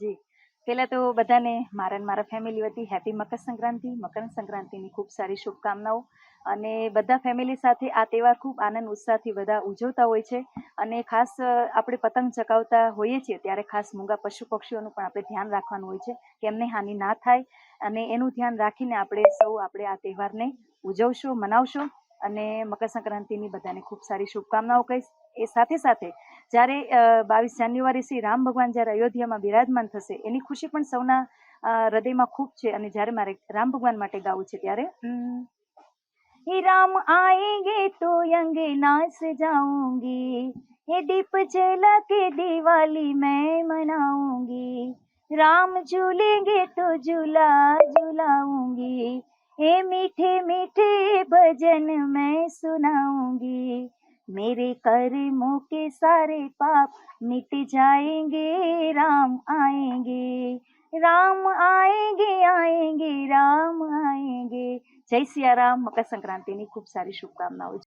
જી પહેલાં તો બધાને મારા મારા ફેમિલી વતી હેપી મકર સંક્રાંતિ મકર સંક્રાંતિની ખૂબ સારી શુભકામનાઓ અને બધા ફેમિલી સાથે આ તહેવાર ખૂબ આનંદ ઉત્સાહથી બધા ઉજવતા હોય છે અને ખાસ આપણે પતંગ ચકાવતા હોઈએ છીએ ત્યારે ખાસ મૂંગા પશુ પક્ષીઓનું પણ આપણે ધ્યાન રાખવાનું હોય છે કે એમને હાનિ ના થાય અને એનું ધ્યાન રાખીને આપણે સૌ આપણે આ તહેવારને ઉજવશું મનાવશું અને મકર સંક્રાંતિની બધાને ખૂબ સારી શુભકામનાઓ કહીશ એ સાથે સાથે जारे 22 जनवरी से राम भगवान जारे अयोध्या में विराजमान थसे एली खुशी पण સૌના હદે માં ખૂબ છે અને જારે મારે રામ ભગવાન માટે ગાવું છે ત્યારે હે રામ આઈએ ગય તો યંગી નાસરી જાઉંગી હે દીપ જેલા કે દિવાળી મે મનાઉંગી રામ ઝૂલેંગે તો ઝુલા ઝુલાઉંગી હે મીઠે મીઠે भजन मैं सुनाऊंगी मेरे कर्मों के सारे पाप मिट जाएंगे राम आएंगे राम आएंगे आएंगे राम आएंगे जय सिया राम मकर संक्रांति खूब सारी शुभकामनाओं